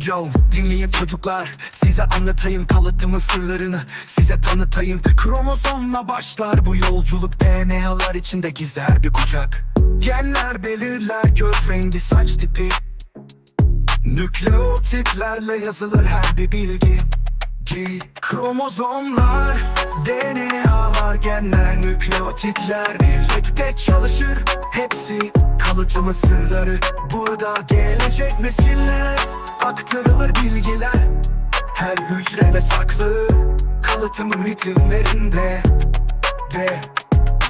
Joe dinleyin çocuklar. Size anlatayım kalıtımın sırlarını. Size tanıtayım. Kromozomla başlar bu yolculuk. DNA'lar içinde gizli her bir kucak. Genler belirler göz rengi saç tipi. Nükleotitlerle yazılır her bir bilgi Ki kromozomlar DNA'lar genler nükleotitler. Birlikte çalışır Hepsi kalıtımın sırları. Burada gelecek nesiller Aktarılır bilgiler. Her hücrede saklı Kalıtımın ritimlerinde. De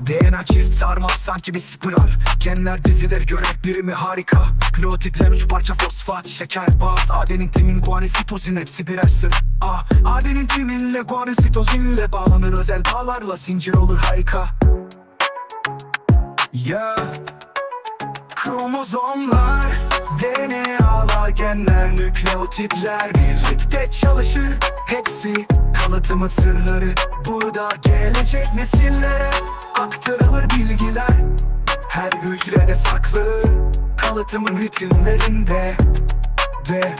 DNA çift sarmal sanki bir spiral Genler dizilir görev birimi harika. Nükleotitler üç parça fosfat şeker baz. Adenin timin guanin sitozin hepsi birer sır. Ah, Adenin timinle guanin sitozinle bağlanır. Özel bağlarla zincir olur harika. Ya Kromozomlar DNA'lar genler nükleotitler birlikte çalışır. Hepsi kalıtımın sırları. Burada gelecek nesillere aktarılır bilgiler Her hücrede saklı. Kalıtımın ritimlerinde De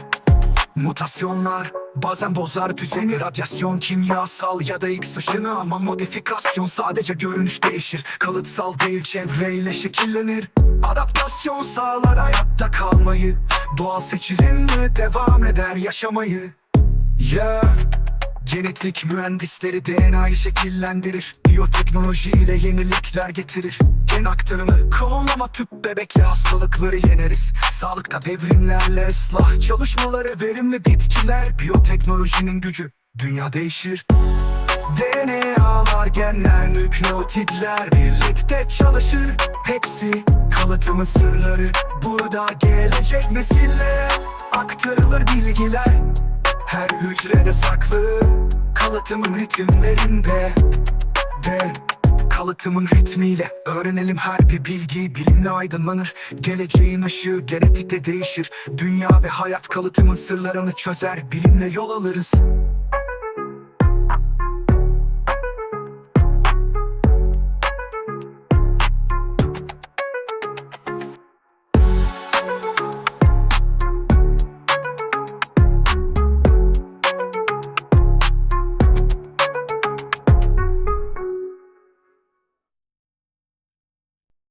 Mutasyonlar. Bazen bozar düzeni Radyasyon kimyasal ya da X ışını Ama modifikasyon sadece görünüş değişir. Kalıtsal değil çevreyle şekillenir. Adaptasyon sağlar hayatta kalmayı. Doğal seçilimle devam eder yaşamayı. Ya Genetik mühendisleri DNA'yı şekillendirir. Biyoteknoloji ile yenilikler getirir. Gen aktarımı, klonlama tüp bebekle hastalıkları yeneriz. Sağlıkta devrimlerle ıslah çalışmaları Verimli bitkiler, biyoteknolojinin gücü Dünya değişir. DNA'lar, genler, nükleotitler birlikte çalışır. Hepsi kalıtımın sırları. Burada gelecek nesillere aktarılır bilgiler. Her hücrede saklı kalıtımın ritimlerinde De Kalıtımın ritmiyle öğrenelim her bir bilgi. Bilimle aydınlanır Geleceğin ışığı genetikte değişir. Dünya ve hayat kalıtımın sırlarını çözer Bilimle yol alırız